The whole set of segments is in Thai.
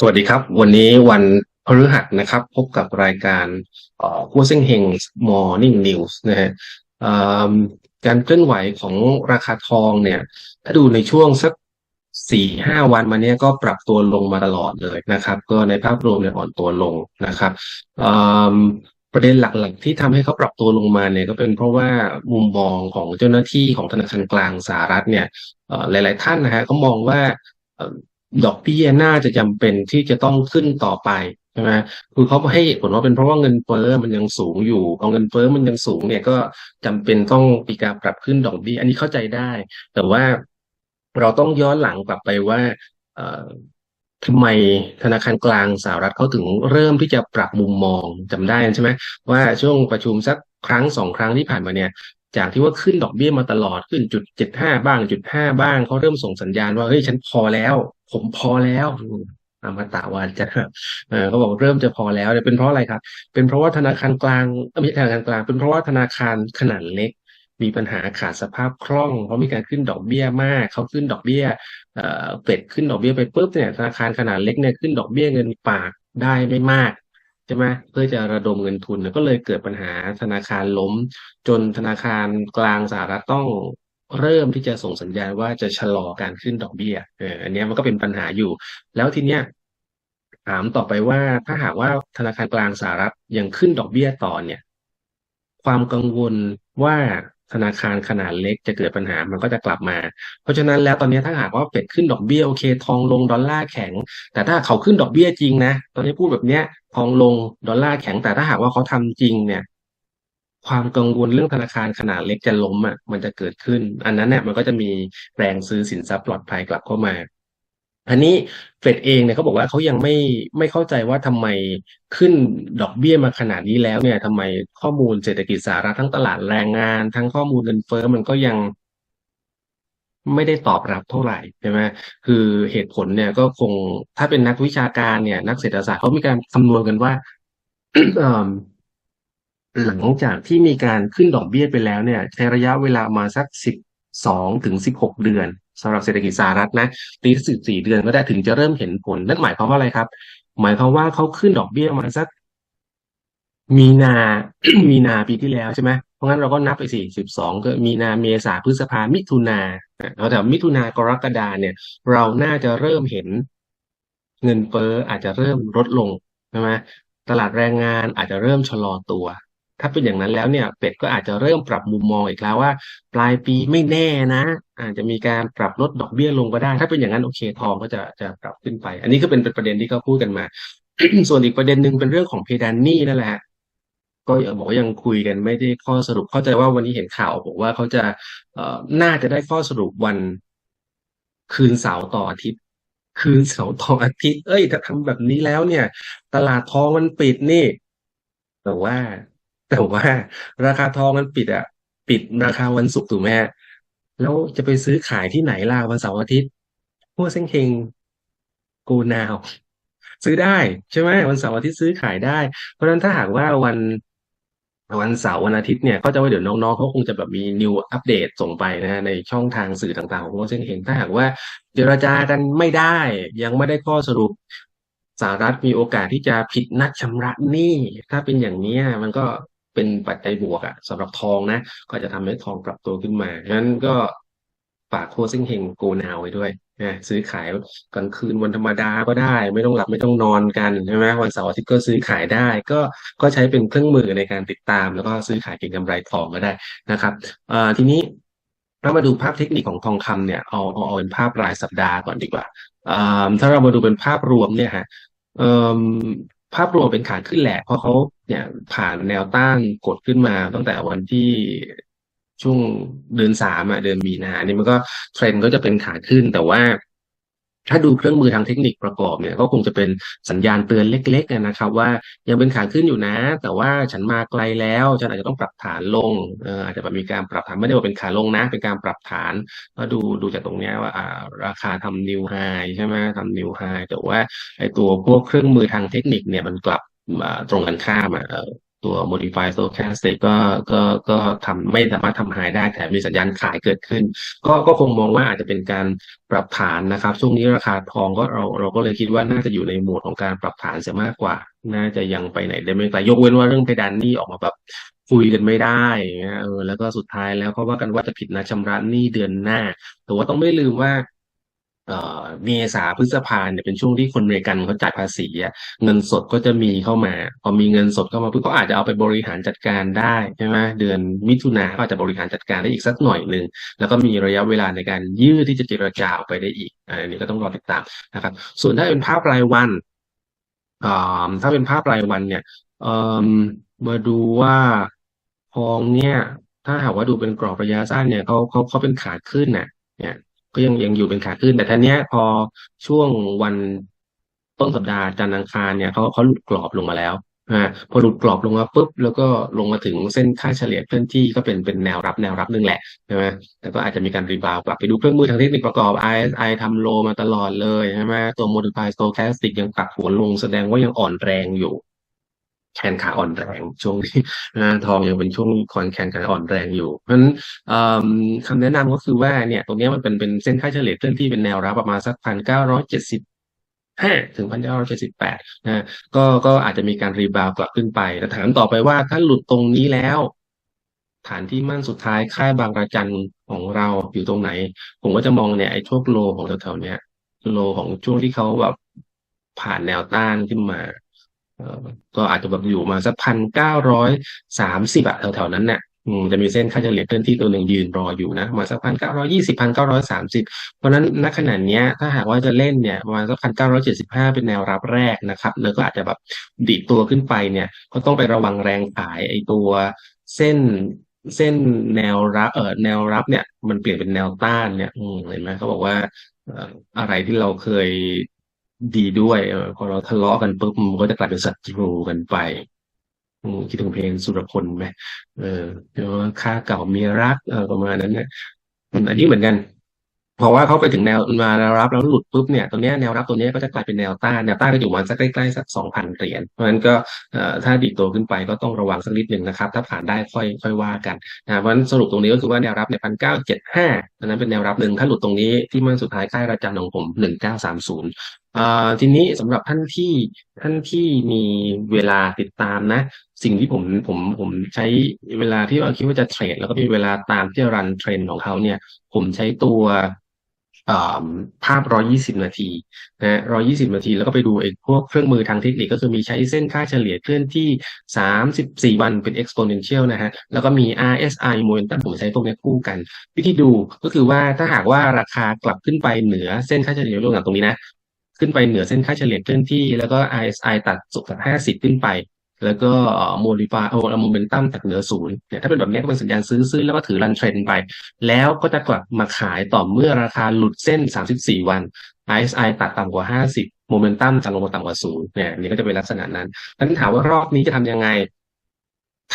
สวัสดีครับ วันนี้วันพฤหัสนะครับ พบกับรายการเอ่อหัวเซ็งเฮง Morning News นะฮะการเคลื่อนไหวของราคาทองเนี่ย ถ้าดูในช่วงสักสี่ห้าวันมาเนี้ยก็ปรับตัวลงมาตลอดเลยนะครับ ก็ในภาพรวมเนี่ยอ่อนตัวลงนะครับประเด็นหลักๆที่ทำให้เขาปรับตัวลงมาเนี่ยก็เป็นเพราะว่ามุมมองของเจ้าหน้าที่ของธนาคารกลางสหรัฐเนี่ยหลาย ๆ ท่านนะฮะเขามองว่า ดอกเบี้ยน่าจะจำเป็นที่จะต้องขึ้นต่อไปใช่ไหมคือเขาให้เหตุผลว่าเป็นเพราะว่าเงินเฟ้อมันยังสูงอยู่พอเงินเฟ้อมันยังสูงเนี่ยก็จำเป็นต้องมีการปรับขึ้นดอกเบี้ยอันนี้เข้าใจได้ แต่ว่าเราต้องย้อนหลังกลับไปว่าทำไมธนาคารกลางสหรัฐเขาถึงเริ่มที่จะปรับมุมมองจำได้ใช่ไหมว่าช่วงประชุมสักครั้งสองครั้งที่ผ่านมาเนี่ย จากที่ว่าขึ้นดอกเบี้ยมาตลอดขึ้นจุดเจ็ดห้าบ้างจุดห้าบ้างเขาเริ่มส่งสัญญาณว่าเฮ้ยฉันพอแล้ว ผมพอแล้วอืมอมตะวันจะเออเขาบอกเริ่มจะพอแล้วเนี่ยเป็นเพราะอะไรครับ เป็นเพราะว่าธนาคารกลางเอ้ยไม่ใช่ธนาคารกลาง เป็นเพราะว่าธนาคารขนาดเล็ก มีปัญหาขาดสภาพคล่อง เพราะมีการขึ้นดอกเบี้ยมากเขาขึ้นดอกเบี้ยเอ่อเฟดขึ้นดอกเบี้ยไปปุ๊บเนี่ยธนาคารขนาดเล็กเนี่ยขึ้นดอกเบี้ยเงินฝากได้ไม่มากใช่ไหมเพื่อจะระดมเงินทุนก็เลยเกิดปัญหาธนาคารล้ม จนธนาคารกลางสหรัฐต้อง เริ่มที่จะส่งสัญญาณว่าจะชะลอการขึ้นดอกเบี้ยเอออันนี้มันก็เป็นปัญหาอยู่ แล้วทีเนี้ยถามต่อไปว่าถ้าหากว่าธนาคารกลางสหรัฐยังขึ้นดอกเบี้ยต่อเนี่ย ความกังวลว่าธนาคารขนาดเล็กจะเกิดปัญหามันก็จะกลับมา เพราะฉะนั้นแล้วตอนนี้ถ้าหากว่าเฟดขึ้นดอกเบี้ยโอเค ทองลงดอลลาร์แข็ง แต่ถ้าเขาขึ้นดอกเบี้ยจริงนะ ตอนนี้พูดแบบเนี้ยทองลงดอลลาร์แข็งแต่ถ้าหากว่าเขาทำจริงเนี่ย ความกังวลเรื่องธนาคารขนาดเล็กจะล้มอะมันจะเกิดขึ้น อันนั้นเนี่ยมันก็จะมีแรงซื้อสินทรัพย์ปลอดภัยกลับเข้ามาอันนี้เฟดเองเนี่ยเขาบอกว่าเขายังไม่ไม่เข้าใจว่าทำไมขึ้นดอกเบี้ยมาขนาดนี้แล้วเนี่ยทำไมข้อมูลเศรษฐกิจสหรัฐทั้งตลาดแรงงาน ทั้งข้อมูลเงินเฟ้อมันก็ยังไม่ได้ตอบรับเท่าไหร่ใช่ไหมคือเหตุผลเนี่ยก็คงถ้าเป็นนักวิชาการเนี่ย นักเศรษฐศาสตร์เขามีการคำนวณกันว่า หลังจากที่มีการขึ้นดอกเบี้ยไปแล้วเนี่ยใช้ระยะเวลามาสักสิบสองถึงสิบหกเดือนสำหรับเศรษฐกิจสหรัฐนะตีสิบสี่เดือนก็ได้ถึงจะเริ่มเห็นผลนั่นหมายความว่าอะไรครับ หมายความว่าเขาขึ้นดอกเบี้ยมาสัก มีนา มีนาปีที่แล้วใช่ไหมเพราะงั้นเราก็นับไปสี่สิบสองก็มีนาเมษาพฤษภามิถุนาเราแต่มิถุนากรกฎาเนี่ย เราน่าจะเริ่มเห็นเงินเฟ้ออาจจะเริ่มลดลงใช่ไหมตลาดแรงงานอาจจะเริ่มชะลอตัว ถ้าเป็นอย่างนั้นแล้วเนี่ยเป็ดก็อาจจะเริ่มปรับมุมมองอีกแล้วว่า ปลายปีไม่แน่นะ อาจจะมีการปรับลดดอกเบี้ยลงก็ได้ ถ้าเป็นอย่างนั้นโอเคทองก็จะจะปรับขึ้นไป อันนี้ก็เป็นประเด็นที่เขาพูดกันมา ส่วนอีกประเด็นหนึ่งเป็นเรื่องของเพดานหนี้นั่นแหละก็บอกว่ายังคุยกันไม่ได้ข้อสรุปเข้าใจว่าวันนี้เห็นข่าวบอกว่าเขาจะเอ่อน่าจะได้ข้อสรุปวันคืนเสาร์ต่ออาทิตย์ คืนเสาร์ต่ออาทิตย์ เอ้ยถ้าทำแบบนี้แล้วเนี่ย ตลาดทองมันปิดนี่ แต่ว่า แต่ว่าราคาทองมันปิดอะปิดราคาวันศุกร์ถูกไหมฮะแล้วจะไปซื้อขายที่ไหนล่ะวันเสาร์อาทิตย์พวกเซ็งเฮงกูนาวซื้อได้ใช่ไหมวันเสาร์อาทิตย์ซื้อขายได้ เพราะฉะนั้นถ้าหากว่าวันวันเสาร์วันอาทิตย์เนี่ยก็จะว่าเดี๋ยวน้องๆเขาคงจะแบบมีนิวอัปเดตส่งไปนะฮะในช่องทางสื่อต่างๆของพวกเซ็งเฮงถ้าหากว่าเจรจากันไม่ได้ ยังไม่ได้ข้อสรุปสหรัฐมีโอกาสที่จะผิดนัดชำระหนี้ถ้าเป็นอย่างนี้มันก็ เป็นปัจจัยบวกอะสำหรับทองนะ ก็จะทำให้ทองปรับตัวขึ้นมางั้นก็ฝากโคซิ่งเฮงโกนาวไว้ด้วยนะซื้อขายกลางคืนวันธรรมดาก็ได้ ไม่ต้องหลับไม่ต้องนอนกันใช่ไหมวันเสาร์อาทิตย์ก็ซื้อขายได้ ก็ก็ใช้เป็นเครื่องมือในการติดตาม แล้วก็ซื้อขายเก็งกำไรทองก็ได้นะครับเอ่อทีนี้ถ้ามาดูภาพเทคนิคของทองคำเนี่ยเอาเอาเอาเป็นภาพรายสัปดาห์ก่อนดีกว่าอ่าถ้าเรามาดูเป็นภาพรวมเนี่ยฮะเอ่อ ภาพรวมเป็นขาขึ้นแหละ เพราะเขาเนี่ยผ่านแนวต้านกดขึ้นมาตั้งแต่วันที่ช่วงเดือนสามอะเดือนมีนาอันนี้มันก็เทรนด์ก็จะเป็นขาขึ้นแต่ว่า ถ้าดูเครื่องมือทางเทคนิคประกอบเนี่ยก็คงจะเป็นสัญญาณเตือนเล็กๆนะครับ ว่ายังเป็นขาขึ้นอยู่นะ แต่ว่าฉันมาไกลแล้วฉันอาจจะต้องปรับฐานลงอาจจะแบบมีการปรับฐานไม่ได้ว่าเป็นขาลงนะ เป็นการปรับฐานก็ดูดูจากตรงนี้ว่าราคาทำนิวไฮใช่ไหมทำนิวไฮแต่ว่าไอตัวพวกเครื่องมือทางเทคนิคเนี่ยมันกลับตรงกันข้าม ตัว modify stochastic ก็ก็ก็ทำไม่สามารถทำหายได้แถมมีสัญญาณขายเกิดขึ้น ก็ก็คงมองว่าอาจจะเป็นการปรับฐานนะครับ ช่วงนี้ราคาทองก็เราเราก็เลยคิดว่าน่าจะอยู่ในโหมดของการปรับฐานเสียมากกว่า น่าจะยังไปไหนได้ไม่ไกลยกเว้นว่าเรื่องเพดานนี้ออกมาแบบคุยกันไม่ได้เออแล้วก็สุดท้ายแล้วเขาว่ากันว่าจะผิดนัดชำระหนี้เดือนหน้า แต่ว่าต้องไม่ลืมว่า เมษาพฤษภาเนี่ยเป็นช่วงที่คนอเมริกันเขาจ่ายภาษีเงินสดก็จะมีเข้ามา พอมีเงินสดเข้ามาปุ๊บก็อาจจะเอาไปบริหารจัดการได้ใช่ไหมเดือนมิถุนาก็อาจจะบริหารจัดการได้อีกสักหน่อยหนึ่งแล้วก็มีระยะเวลาในการยืดที่จะเจรจาออกไปได้อีกอันนี้ก็ต้องรอติดตามนะครับ ส่วนถ้าเป็นภาพรายวันถ้าเป็นภาพรายวันเนี่ยมาดูว่าทองเนี่ย ถ้าหากว่าดูเป็นกรอบระยะสั้นเนี่ยเขาเขาเขาเป็นขาขึ้นน่ะเนี่ย ก็ยังยังอยู่เป็นขาขึ้น แต่ท่านี้พอช่วงวันต้นสัปดาห์จันทร์อังคารเนี่ยเขาเขาหลุดกรอบลงมาแล้วนะพอหลุดกรอบลงมาปุ๊บแล้วก็ลงมาถึงเส้นค่าเฉลี่ยเคลื่อนที่ก็เป็นเป็นแนวรับแนวรับหนึ่งแหละใช่ไหมแต่ก็อาจจะมีการรีบาวกลับไปดูเครื่องมือทางเทคนิคประกอบ RSI ทำโลมาตลอดเลยใช่ไหมตัว Modified Stochastic ยังปรับหัวลงแสดงว่ายังอ่อนแรงอยู่ แขนขาอ่อนแรงช่วงนี้นทองยังเป็นช่วงคอนแขนขาอ่อนแรงอยู่ เพราะฉะนั้นคำแนะนำก็คือว่าเนี่ยตรงนี้มันเป็นเป็นเส้นค่าเฉลี่ยเคลื่อนที่เป็นแนวรับประมาณสักพันเก้าร้อยเจ็ดสิบห้าถึงพันเก้าร้อยเจ็ดสิบแปดนะก็ก็อาจจะมีการรีบาวกลับขึ้นไปแต่ถามต่อไปว่าถ้าหลุดตรงนี้แล้วฐานที่มั่นสุดท้ายค่ายบางระจันของเราอยู่ตรงไหน ผมก็จะมองเนี่ยไอ้ช่วงโลของแถวๆเนี้ยโลของช่วงที่เขาแบบผ่านแนวต้านขึ้นมา ก็อาจจะแบบอยู่มาสักพันเก้าร้อยสามสิบอะแถวๆนั้นเนี่ยจะมีเส้นค่าเฉลี่ยเคลื่อนที่ตัวหนึ่งยืนรออยู่นะมาสักพันเก้าร้อยี่สิบพันเก้าร้อยสามสิบเพราะนั้นณขณะนี้ถ้าหากว่าจะเล่นเนี่ยประมาณสักพันเก้าร้อยเจ็ดสิบห้าเป็นแนวรับแรกนะครับ แล้วก็อาจจะแบบดีดตัวขึ้นไปเนี่ย ก็ต้องไประวังแรงขายไอตัวเส้นเส้นแนวรับเออแนวรับเนี่ย มันเปลี่ยนเป็นแนวต้านเนี่ยเห็นไหมเขาบอกว่าอะไรที่เราเคย ดีด้วยพอเราทะเลาะกันปุ๊บมันก็จะกลายเป็นศัตรูกันไปคิดถึงเพลงสุรพลไหมเออเดี๋ยวค่าเก่ามีรักเออประมาณนั้นเนี่ยอันนี้เหมือนกันเพราะว่าเขาไปถึงแนวมาแนวรับแล้วหลุดปุ๊บเนี่ยตัวนี้แนวรับตัวนี้ก็จะกลายเป็นแนวต้านแนวต้านก็อยู่มันสักใกล้ๆสักสองพันเหรียญเพราะฉะนั้นก็ถ้าดีโตขึ้นไปก็ต้องระวังสักนิดหนึ่งนะครับ ถ้าผ่านได้ค่อยค่อยว่ากันนะเพราะฉะนั้นสรุปตรงนี้ก็คือว่าแนวรับเนี่ยพันเก้าเจ็ดห้าอันนั้นเป็นแนวรับหนึ่งถ้าหลุดตรงนี้ที่มันสุดท้ายค่ายระจันของผมหนึ่งเก้าสามศูนย์ ทีนี้สำหรับท่านที่ท่านที่มีเวลาติดตามนะ สิ่งที่ผมผมผมใช้เวลาที่เราคิดว่าจะเทรด แล้วก็มีเวลาตามที่จรันเทรนของเขาเนี่ย ผมใช้ตัวภาพ 120 นาทีนะ 120 นาที แล้วก็ไปดูไอ้พวกเครื่องมือทางเทคนิคก็คือมีใช้เส้นค่าเฉลี่ยเคลื่อนที่ 34 วันเป็น exponential นะฮะ แล้วก็มี RSI momentum ผมใช้พวกนี้คู่กัน วิธีดูก็คือว่าถ้าหากว่าราคากลับขึ้นไปเหนือเส้นค่าเฉลี่ยร่วมกันตรงนี้นะ ขึ้นไปเหนือเส้นค่าเฉลี่ยเคลื่อนที่ แล้วก็ RSI ตัดสุกจาก50 ขึ้นไป แล้วก็โมดิฟายโอโมเมนตัมจากเหนือศูนย์เนี่ยถ้าเป็นแบบนี้ก็เป็นสัญญาณซื้อซื้อแล้วก็ถือรันเทรนไป แล้วก็จะกลับมาขายต่อเมื่อราคาหลุดเส้น 34 วัน RSI ตัดต่ำกว่า 50 โมเมนตัมจะลงมาต่ำกว่าศูนย์เนี่ยนี่ก็จะเป็นลักษณะนั้นนั้นถามว่ารอบนี้จะทำยังไง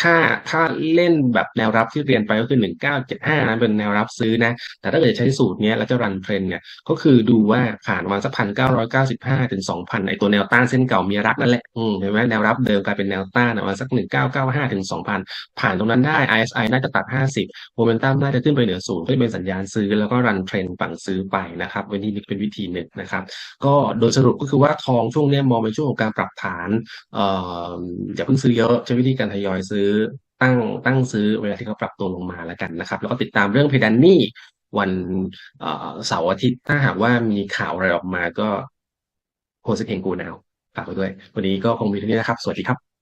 ถ้าถ้าเล่นแบบแนวรับที่เรียนไปก็คือหนึ่งเก้าเจ็ดห้านั้นเป็นแนวรับซื้อนะ แต่ถ้าเกิดใช้สูตรนี้แล้วจะรันเทรนเนี่ยก็คือดูว่าผ่านวันสักพันเก้าร้อยเก้าสิบห้าถึงสองพันไอตัวแนวต้านเส้นเก่ามีรักนั่นแหละเห็นไหมแนวรับเดิมกลายเป็นแนวต้านวันสักหนึ่งเก้าเก้าห้าถึงสองพันผ่านตรงนั้นได้ ISI น่าจะตัดห้าสิบโมเมนตัมน่าจะขึ้นไปเหนือศูนย์ก็จะเป็นสัญญาณซื้อแล้วก็รันเทรนฝั่งซื้อไปนะครับวันนี้เป็นวิธีหนึ่งนะครับ ก็โดยสรุปก็คือว่าทองช่วงนี้มองเป็นช่วงของการปรับฐานเอ่ออย่าเพิ่งซื้อเยอะใช้วิธีการทยอยซื้อตั้งตั้งซื้อเวลาที่เขาปรับตัวลงมาแล้วกันนะครับ แล้วก็ติดตามเรื่องเพดานนี่วันเสาร์อาทิตย์ถ้าหากว่ามีข่าวอะไรออกมาก็โพสต์เพลงกูนาวฝากไว้ด้วย วันนี้ก็คงมีเท่านี้นะครับ สวัสดีครับ